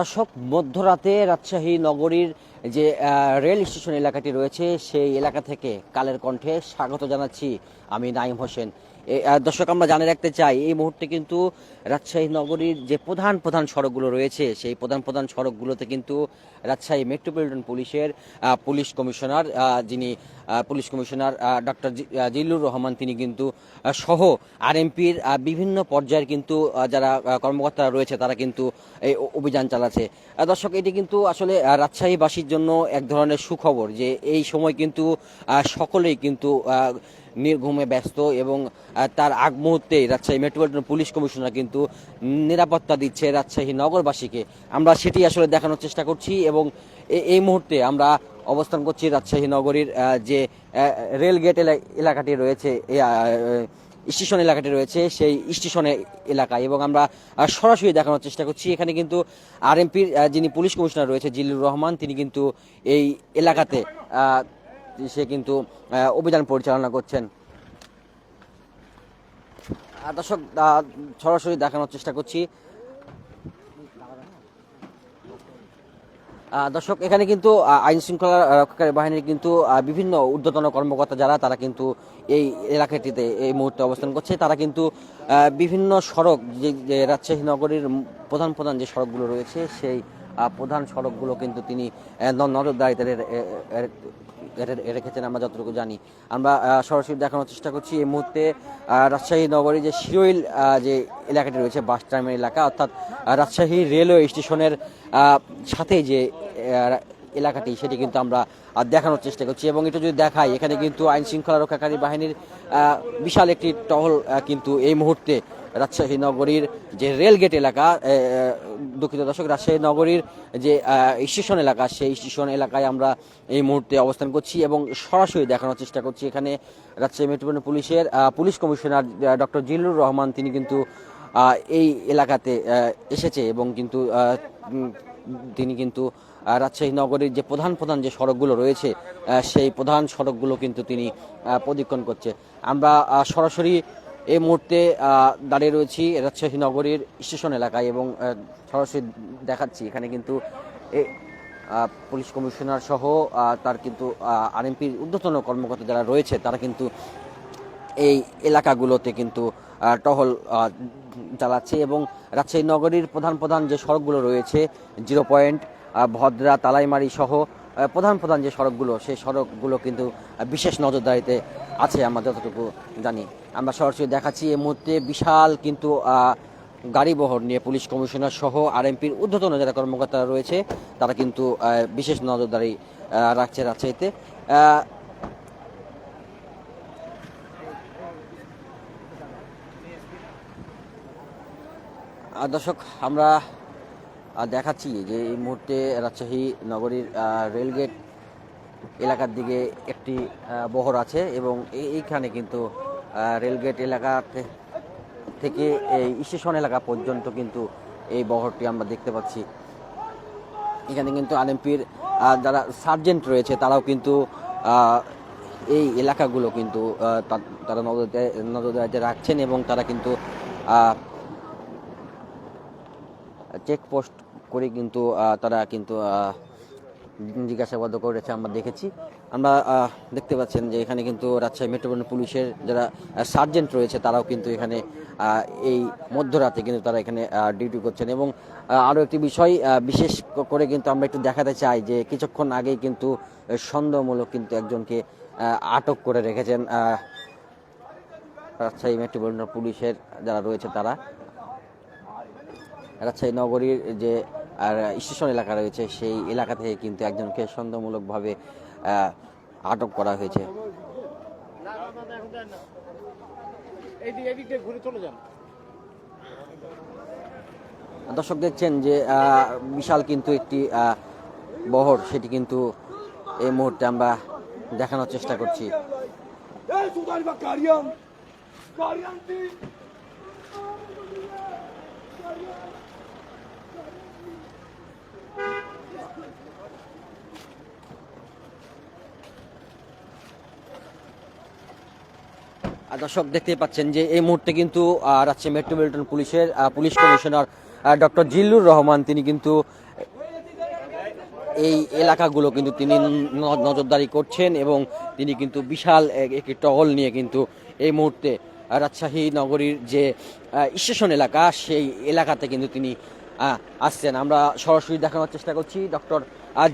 দর্শক, মধ্যরাতে রাজশাহী নগরীর যে রেল স্টেশন এলাকাটি রয়েছে, সেই এলাকা থেকে কালের কণ্ঠে স্বাগত জানাচ্ছি আমি নাইম হোসেন। দর্শক, আমরা জানিয়ে রাখতে চাই, এই মুহূর্তে কিন্তু রাজশাহী নগরীর যে প্রধান প্রধান সড়কগুলো রয়েছে, সেই প্রধান প্রধান সড়কগুলোতে কিন্তু রাজশাহী মেট্রোপলিটন পুলিশের পুলিশ কমিশনার যিনি police commissioner doctor Zillur Rahman, তিনি কিন্তু সহ আরএমপির বিভিন্ন পর্যায়ের কিন্তু যারা কর্মকর্তারা রয়েছে, তারা কিন্তু এই অভিযান চালাচ্ছে। দর্শক, এটি কিন্তু আসলে রাজশাহীবাসীর জন্য এক ধরনের সুখবর যে, এই সময় কিন্তু সকলেই কিন্তু নির্ঘুমে ব্যস্ত এবং তার আগ মুহূর্তে রাজশাহী মেট্রোপলিটন পুলিশ কমিশনার কিন্তু নিরাপত্তা দিচ্ছে রাজশাহী নগরবাসীকে। আমরা সেটি আসলে দেখানোর চেষ্টা করছি এবং এই মুহূর্তে আমরা অবস্থান করছি রাজশাহী নগরীর যে আহ, রেল গেট এলা- এলাকাটি রয়েছে স্টেশন এলাকাটি রয়েছে সেই স্টেশনে এলাকায় এবং আমরা সরাসরি দেখানোর চেষ্টা করছি। এখানে কিন্তু আরএমপির যিনি পুলিশ কমিশনার রয়েছে জিল্লুর রহমান তিনি কিন্তু এই এলাকাতে সে কিন্তু অভিযান পরিচালনা করছেন। দর্শক সরাসরি দেখানোর চেষ্টা করছি। দর্শক, এখানে কিন্তু আইন শৃঙ্খলা রক্ষাকারী বাহিনীর কিন্তু বিভিন্ন ঊর্ধ্বতন কর্মকর্তা যারা, তারা কিন্তু এই এলাকাটিতে এই মুহূর্তে অবস্থান করছে। তারা কিন্তু বিভিন্ন সড়ক, যে রাজশাহী নগরীর প্রধান প্রধান যে সড়কগুলো রয়েছে, সেই প্রধান সড়কগুলো কিন্তু তিনি নজরদারিতে রেখেছেন, আমরা যতটুকু জানি। আমরা সরাসরি দেখানোর চেষ্টা করছি এই মুহূর্তে রাজশাহী নগরী যে শিরোইল যে এলাকাটি রয়েছে, বাস টার্মিনাল এলাকা, অর্থাৎ রাজশাহী রেলওয়ে স্টেশনের সাথে যে এলাকাটি, সেটি কিন্তু আমরা দেখানোর চেষ্টা করছি। এবং এটা যদি দেখাই, এখানে কিন্তু আইন শৃঙ্খলা রক্ষাকারী বাহিনীর বিশাল একটি টহল কিন্তু এই মুহূর্তে রাজশাহী নগরীর যে রেলগেট এলাকা দুঃখিত দর্শক, রাজশাহী নগরীর যে স্টেশন এলাকা, সেই স্টেশন এলাকায় আমরা এই মুহূর্তে অবস্থান করছি এবং সরাসরি দেখানোর চেষ্টা করছি। এখানে রাজশাহী মেট্রোপলিটন পুলিশের police commissioner doctor Zillur Rahman, তিনি কিন্তু এই এলাকাতে এসেছে এবং কিন্তু তিনি কিন্তু রাজশাহী নগরীর যে প্রধান প্রধান যে সড়কগুলো রয়েছে সেই প্রধান সড়কগুলো কিন্তু তিনি প্রদীক্ষণ করছে। আমরা সরাসরি এই মুহূর্তে দাঁড়িয়ে রয়েছি রাজশাহী নগরীর স্টেশন এলাকায় এবং সরাসরি দেখাচ্ছি এখানে কিন্তু পুলিশ কমিশনার সহ তার কিন্তু আরএমপির ঊর্ধ্বতন কর্মকর্তা যারা রয়েছে, তারা কিন্তু এই এলাকাগুলোতে কিন্তু টহল চালাচ্ছে এবং রাজশাহী নগরীর প্রধান প্রধান যে সড়কগুলো রয়েছে, জিরো পয়েন্ট ভদ্রা, তালাইমারি সহ প্রধান প্রধান যে সড়কগুলো, সেই সড়কগুলো কিন্তু বিশেষ নজরদারিতে আছে আমরা যতটুকু জানি। আমরা সরাসরি দেখাচ্ছি এই মুহূর্তে বিশাল কিন্তু গাড়ি বহর নিয়ে পুলিশ কমিশনার সহ আরএমপির ঊর্ধ্বতন যারা কর্মকর্তারা রয়েছে, তারা কিন্তু বিশেষ নজরদারি রাখছে রাজশাহীতে। দর্শক, আমরা দেখাচ্ছি যে এই মুহূর্তে রাজশাহী নগরীর রেলগেট এলাকার দিকে একটি বহর আছে এবং এই- এইখানে কিন্তু রেলগেট এলাকা থেকে এই স্টেশন এলাকা পর্যন্ত কিন্তু এই বহরটি আমরা দেখতে পাচ্ছি। এখানে কিন্তু আরএমপির যারা সার্জেন্ট রয়েছে তারাও কিন্তু এই এলাকাগুলো কিন্তু তারা নজরদারি নজরদারিতে রাখছেন এবং তারা কিন্তু চেকপোস্ট করে কিন্তু তারা কিন্তু জিজ্ঞাসাবাদ করেছে, আমরা দেখেছি। আমরা দেখতে পাচ্ছেন যে এখানে কিন্তু রাজশাহী মেট্রোপলিটন পুলিশের যারা সার্জেন্ট রয়েছে, তারাও কিন্তু এখানে এই মধ্যরাতে কিন্তু তারা এখানে ডিউটি করছেন। এবং আরও একটি বিষয় বিশেষ করে কিন্তু আমরা একটু দেখাতে চাই যে কিছুক্ষণ আগেই কিন্তু সন্দেহমূলক কিন্তু একজনকে আটক করে রেখেছেন রাজশাহী মেট্রোপলিটন পুলিশের যারা রয়েছে তারা। রাজশাহী নগরীর যে আর স্টেশন এলাকা রয়েছে, সেই এলাকা থেকে কিন্তু একজনকে সন্দেহমূলকভাবে আটক করা হয়েছে। দর্শক দেখছেন যে বিশাল কিন্তু একটি বহর, সেটি কিন্তু এই মুহূর্তে আমরা দেখানোর চেষ্টা করছি এই সুদানি বা কারিয়াম কারিয়াম কি আর আর দর্শক দেখতে পাচ্ছেন যে এই মুহূর্তে কিন্তু রাজশাহী মেট্রোপলিটন পুলিশের police commissioner doctor Zillur Rahman তিনি কিন্তু এই এলাকাগুলো কিন্তু তিনি নজরদারি করছেন এবং তিনি কিন্তু বিশাল এক- একটি টহল নিয়ে কিন্তু এই মুহূর্তে রাজশাহী নগরীর যে স্টেশন এলাকা, সেই এলাকাতে কিন্তু তিনি আসছেন। আমরা সরাসরি দেখানোর চেষ্টা করছি ডক্টর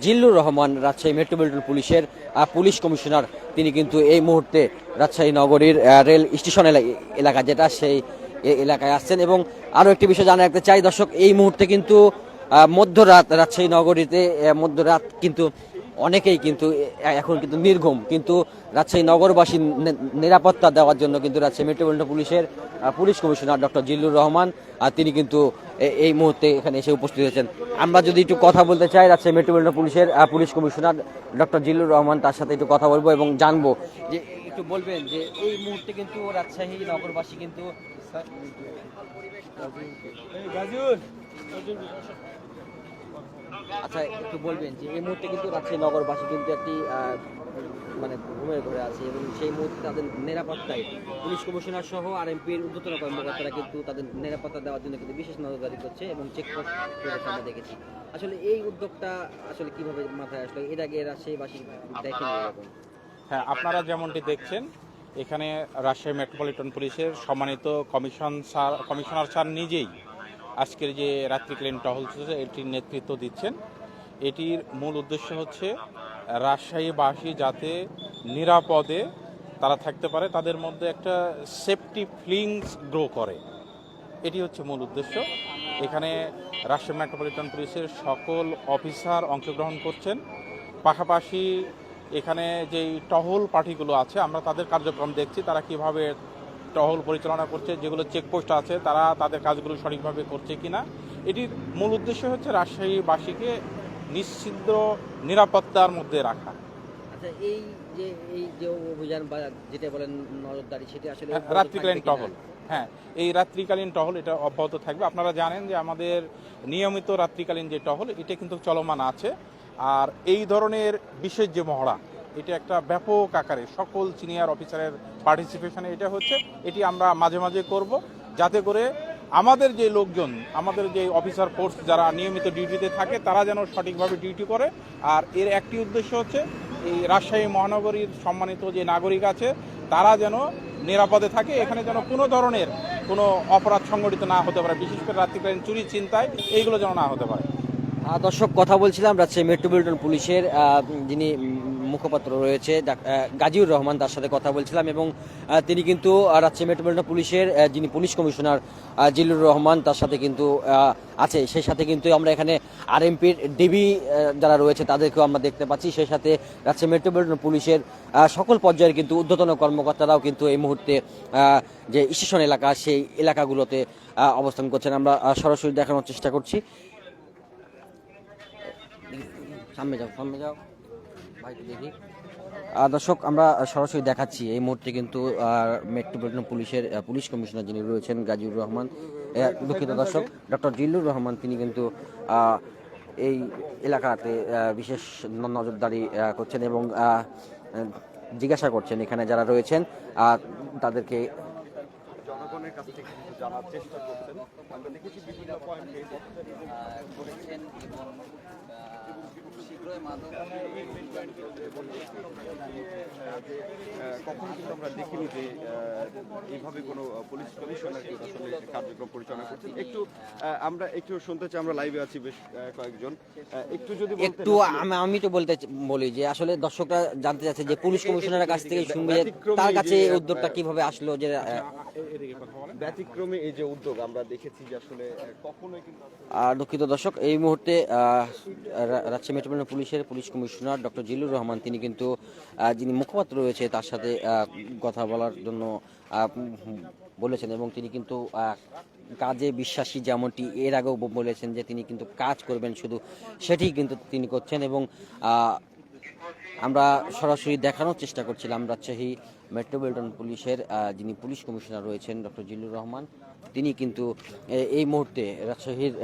জিল্লুর রহমান রাজশাহী মেট্রোপলিটন পুলিশের পুলিশ কমিশনার। তিনি কিন্তু এই মুহূর্তে রাজশাহী নগরীর রেল স্টেশন এলা- এলাকা যেটা, সেই এলাকায় আসছেন। এবং আরও একটি বিষয় জানা রাখতে চাই, দর্শক, এই মুহূর্তে কিন্তু মধ্যরাত রাজশাহী নগরীতে মধ্যরাত কিন্তু অনেকেই কিন্তু এখন কিন্তু নির্ঘুম। কিন্তু রাজশাহী নগরবাসী নিরাপত্তা দেওয়ার জন্য কিন্তু রাজশাহী মেট্রোপলিটন পুলিশের police commissioner doctor Zillur Rahman তিনি কিন্তু এই মুহূর্তে এখানে এসে উপস্থিত হয়েছেন। আমরা যদি একটু কথা বলতে চাই, রাজশাহী মেট্রোপলিটন পুলিশের police commissioner doctor Zillur Rahman তার সাথে একটু কথা বলব এবং জানব যে, একটু বলবেন যে, এই মুহূর্তে কিন্তু রাজশাহী নগরবাসী কিন্তু আচ্ছা একটু বলবেন যে এই মুহূর্তে কিন্তু রাজশাহী নগরবাসী কিন্তু একটি মানে ঘুমের ঘরে আছে এবং সেই মুহূর্তে তাদের নিরাপত্তায় পুলিশ কমিশনার সহ আর এমপির ঊর্ধ্বতন কর্মকর্তারা কিন্তু তাদের নিরাপত্তা দেওয়ার জন্য কিন্তু বিশেষ নজরদারি করছে এবং চেকপোস্ট আমরা দেখেছি। আসলে এই উদ্যোগটা আসলে কীভাবে মাথায় আসলো? এর আগে রাজশাহীবাসী দেখেনি হ্যাঁ আপনারা যেমনটি দেখছেন, এখানে রাজশাহী মেট্রোপলিটন পুলিশের সম্মানিত কমিশন স্যার, কমিশনার স্যার নিজেই আজকের যে রাত্রিকালীন টহল চলছে, এটির নেতৃত্ব দিচ্ছেন। এটির মূল উদ্দেশ্য হচ্ছে রাজশাহীবাসী যাতে নিরাপদে তারা থাকতে পারে, তাদের মধ্যে একটা সেফটি ফিলিংস গ্রো করে। এটি হচ্ছে মূল উদ্দেশ্য। এখানে রাজশাহী মেট্রোপলিটন পুলিশের সকল অফিসার অংশগ্রহণ করছেন। পাশাপাশি এখানে যেই টহল পার্টিগুলো আছে, আমরা তাদের কার্যক্রম দেখছি, তারা কীভাবে টহল পরিচালনা করছে যেগুলো চেকপোস্ট আছে তারা তাদের কাজগুলো সঠিকভাবে করছে কিনা এটির মূল উদ্দেশ্য হচ্ছে রাজশাহীবাসীকে নিশ্চিদ্র নিরাপত্তার মধ্যে রাখা। আচ্ছা এই যে এই যে অভিযান বা যেটা বলেন নজরদারি সেটা আসলে হ্যাঁ, রাত্রিকালীন টহল। হ্যাঁ এই রাত্রিকালীন টহল এটা অব্যাহত থাকবে। আপনারা জানেন যে আমাদের নিয়মিত রাত্রিকালীন যে টহল এটা কিন্তু চলমান আছে। আর এই ধরনের বিশেষ যে মহড়া এটা একটা ব্যাপক আকারে সকল সিনিয়র অফিসারের পার্টিসিপেশনে এটা হচ্ছে, এটি আমরা মাঝে মাঝে করব যাতে করে আমাদের যে লোকজন, আমাদের যে অফিসার ফোর্স যারা নিয়মিত ডিউটিতে থাকে, তারা যেন সঠিকভাবে ডিউটি করে। আর এর একটি উদ্দেশ্য হচ্ছে, এই রাজশাহী মহানগরীর সম্মানিত যে নাগরিক আছে, তারা যেন নিরাপদে থাকে। এখানে যেন কোনো ধরনের কোনো অপরাধ সংগঠিত না হতে পারে, বিশেষ করে রাত্রিকালীন চুরি চিন্তায় এইগুলো যেন না হতে পারে। দর্শক, কথা বলছিলাম রাজশাহী মেট্রোপলিটন পুলিশের যিনি মুখপাত্র রয়েছে গাজীউর রহমান তার সাথে কথা বলছিলাম এবং তিনি কিন্তু রাজশাহী মেট্রোপলিটন পুলিশের যিনি পুলিশ কমিশনার আহ, জিল্লুর রহমান তার সাথে কিন্তু আছে। সেই সাথে কিন্তু আমরা এখানে আরএমপির ডিবি যারা রয়েছে তাদেরকেও আমরা দেখতে পাচ্ছি। সেই সাথে রাজশাহী মেট্রোপলিটন পুলিশের সকল পর্যায়ের কিন্তু ঊর্ধ্বতন কর্মকর্তারাও কিন্তু এই মুহূর্তে যে স্টেশন এলাকা সেই এলাকাগুলোতে অবস্থান করছেন। আমরা সরাসরি দেখানোর চেষ্টা করছি। সামনে যাও সামনে যাও। দর্শক, আমরা সরাসরি দেখাচ্ছি এই মুহূর্তে কিন্তু মেট্রোপলিটন পুলিশের পুলিশ কমিশনার যিনি রয়েছেন, গাজীউর রহমান। দুঃখিত দর্শক, ডক্টর জিল্লুর রহমান, তিনি কিন্তু এই এলাকাতে বিশেষ নজরদারি করছেন এবং জিজ্ঞাসা করছেন এখানে যারা রয়েছেন তাদেরকে জানার চেষ্টা করছেন। আমরা দেখেছি বিভিন্ন পয়েন্টে করেছেন এবং কখনো কিন্তু আমরা দেখিনি যে এইভাবে কোনো পুলিশ কমিশনার কিন্তু আসলে কার্যক্রম পরিচালনা করছেন একটু আমরা একটু শুনতে চাই আমরা লাইভে আছি বেশ কয়েকজন একটু যদি একটু আমি আমি তো বলতে বলি যে আসলে দর্শকরা জানতে চাচ্ছে যে পুলিশ কমিশনারের কাছ থেকে শুনবে যে তার কাছে এই উদ্যোগটা কীভাবে আসলো যে বলেন। ব্যতিক্রমে এই যে উদ্যোগ আমরা দেখেছি যে আসলে কখনোই কিন্তু আর দুঃখিত দর্শক এই মুহূর্তে আহ, রাজশাহী মেট্রোপলিটন পুলিশের police commissioner doctor Zillur Rahman, তিনি কিন্তু যিনি মুখপাত্র রয়েছে, তার সাথে কথা বলার জন্য বলেছেন এবং তিনি কিন্তু কাজে বিশ্বাসী যেমনটি এর আগেও বলেছেন যে তিনি কিন্তু কাজ করবেন শুধু সেটি কিন্তু তিনি করছেন এবং আমরা সরাসরি দেখানোর চেষ্টা করছিলাম রাজশাহী মেট্রোপলিটন পুলিশের যিনি পুলিশ কমিশনার রয়েছেন ডক্টর জিল্লুর রহমান, তিনি কিন্তু এই মুহূর্তে রাজশাহীর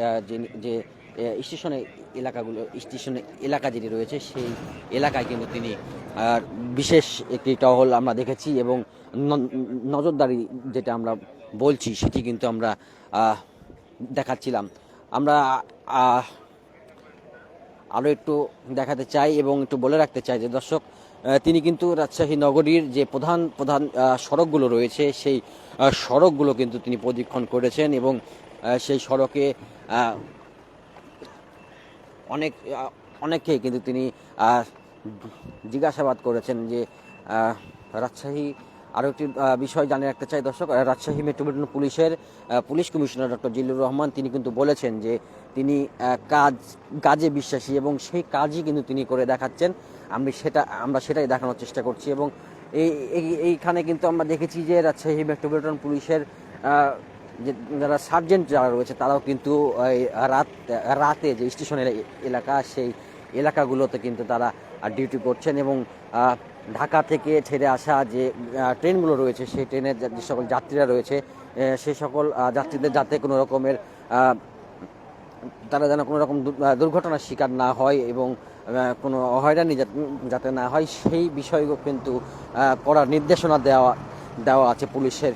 যে স্টেশনে এলাকাগুলো, স্টেশনে এলাকা যেটি রয়েছে, সেই এলাকায় কিন্তু তিনি বিশেষ একটি টহল আমরা দেখেছি এবং নজরদারি যেটা আমরা বলছি, সেটি কিন্তু আমরা দেখাচ্ছিলাম। আমরা আরও একটু দেখাতে চাই এবং একটু বলে রাখতে চাই যে দর্শক তিনি কিন্তু রাজশাহী নগরীর যে প্রধান প্রধান সড়কগুলো রয়েছে, সেই সড়কগুলো কিন্তু তিনি প্রদীক্ষণ করেছেন এবং সেই সড়কে অনেক আহ, অনেককে কিন্তু তিনি জিজ্ঞাসাবাদ করেছেন যে রাজশাহী আরও একটি বিষয় জানিয়ে রাখতে চাই দর্শক রাজশাহী মেট্রোপলিটন পুলিশের police commissioner doctor Zillur Rahman তিনি কিন্তু বলেছেন যে তিনি কাজ কাজে বিশ্বাসী এবং সেই কাজই কিন্তু তিনি করে দেখাচ্ছেন। আমি সেটা আমরা সেটাই দেখানোর চেষ্টা করছি এবং এই এই- এইখানে কিন্তু আমরা দেখেছি যে রাজশাহী মেট্রোপলিটন পুলিশের যে যারা সার্জেন্ট যারা রয়েছে, তারাও কিন্তু রাত, রাতে যে স্টেশন এলাকা, সেই এলাকাগুলোতে কিন্তু তারা ডিউটি করছেন এবং ঢাকা থেকে ছেড়ে আসা যে ট্রেনগুলো রয়েছে, সেই ট্রেনের যে সকল যাত্রীরা রয়েছে সেই সকল যাত্রীদের যাতে কোনো রকমের তারা যেন কোনো রকম দুর্ঘটনার শিকার না হয় এবং কোনো হয়রানি যাতে- না হয়, সেই বিষয়গুলো কিন্তু করার নির্দেশনা দেওয়া দেওয়া আছে পুলিশের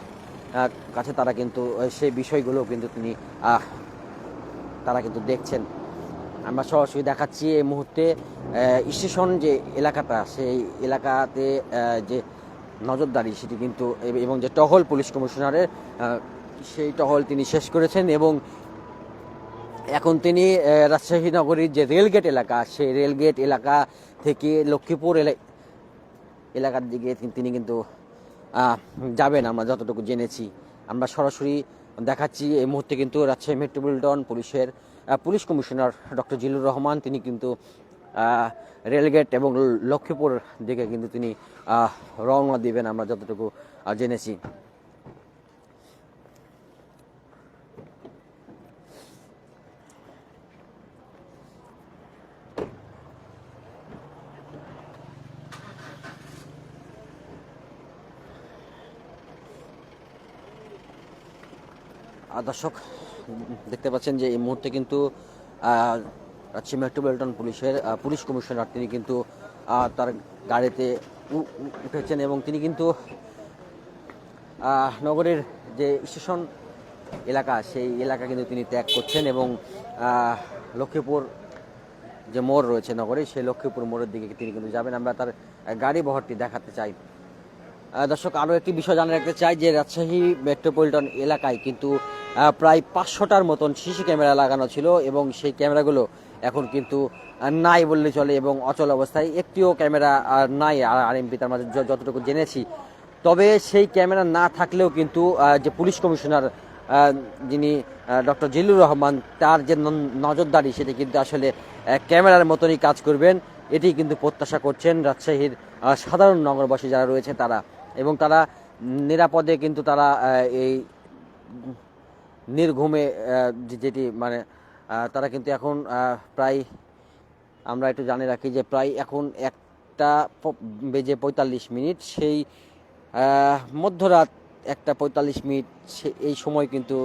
কাছে তারা কিন্তু সেই বিষয়গুলো কিন্তু তিনি তারা কিন্তু দেখছেন। আমরা সরাসরি দেখাচ্ছি এই মুহূর্তে স্টেশন যে এলাকাটা, সেই এলাকাতে যে নজরদারি, সেটি কিন্তু, এবং যে টহল পুলিশ কমিশনারের সেই টহল তিনি শেষ করেছেন এবং এখন তিনি রাজশাহী নগরীর যে রেলগেট এলাকা, সেই রেলগেট এলাকা থেকে লক্ষ্মীপুর এলা- এলাকার দিকে তিনি- কিন্তু যাবেন আমরা যতটুকু জেনেছি। আমরা সরাসরি দেখাচ্ছি এই মুহূর্তে কিন্তু রাজশাহী মেট্রোপলিটন পুলিশের police commissioner doctor Zillur Rahman, তিনি কিন্তু রেলগেট এবং লক্ষ্মীপুর দিকে কিন্তু তিনি রওনা দিবেন আমরা যতটুকু জেনেছি। দর্শক, দেখতে পাচ্ছেন যে এই মুহূর্তে কিন্তু রাজশাহী মেট্রোপলিটন পুলিশের পুলিশ কমিশনার তিনি কিন্তু তার গাড়িতে উঠেছেন এবং তিনি কিন্তু নগরের যে স্টেশন এলাকা, সেই এলাকা কিন্তু তিনি ত্যাগ করছেন এবং লক্ষ্মীপুর যে মোড় রয়েছে নগরে সেই লক্ষ্মীপুর মোড়ের দিকে তিনি কিন্তু যাবেন। আমরা তার গাড়ি বহরটি দেখাতে চাই। দর্শক আরও একটি বিষয় জানিয়ে রাখতে চাই যে রাজশাহী মেট্রোপলিটন এলাকায় কিন্তু প্রায় পাঁচশোটার মতন সিসি ক্যামেরা লাগানো ছিল এবং সেই ক্যামেরাগুলো এখন কিন্তু নাই বললে চলে এবং অচল অবস্থায় একটিও ক্যামেরা নাই, আর আরএমপি তার মাঝে যতটুকু জেনেছি। তবে সেই ক্যামেরা না থাকলেও কিন্তু যে পুলিশ কমিশনার যিনি ডক্টর জিল্লুর রহমান, তার যে নজরদারি, সেটি কিন্তু আসলে ক্যামেরার মতনই কাজ করবেন। এটি কিন্তু প্রত্যাশা করছেন রাজশাহীর সাধারণ নগরবাসী যারা রয়েছে তারা। এবং তারা নিরাপদে কিন্তু তারা এই নির্ঘুমে যেটি মানে তারা কিন্তু এখন প্রায় আমরা একটু জানে রাখি যে প্রায় এখন একটা বেজে পঁয়তাল্লিশ মিনিট, সেই মধ্যরাত একটা পঁয়তাল্লিশ মিনিট এই সময় কিন্তু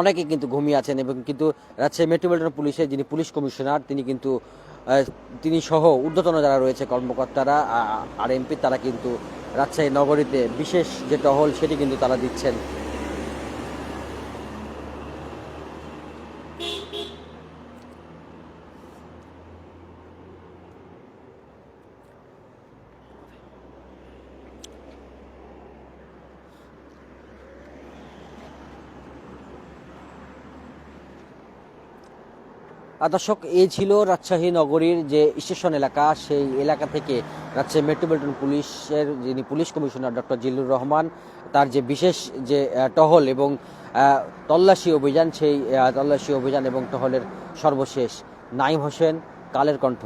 অনেকে কিন্তু ঘুমিয়ে আছেন এবং কিন্তু রাজশাহী মেট্রোপলিটন পুলিশের যিনি পুলিশ কমিশনার, তিনি কিন্তু তিনি সহ ঊর্ধ্বতন যারা রয়েছে কর্মকর্তারা আর এমপি, তারা কিন্তু রাজশাহী নগরীতে বিশেষ যে টহল সেটি কিন্তু তারা দিচ্ছেন। দর্শক এই ছিল রাজশাহী নগরীর যে স্টেশন এলাকা, সেই এলাকা থেকে রাজশাহী মেট্রোপলিটন পুলিশের যিনি police commissioner doctor Zillur Rahman, তার যে বিশেষ যে টহল এবং তল্লাশি অভিযান, সেই তল্লাশি অভিযান এবং টহলের সর্বশেষ নাইম হোসেন, কালের কণ্ঠ।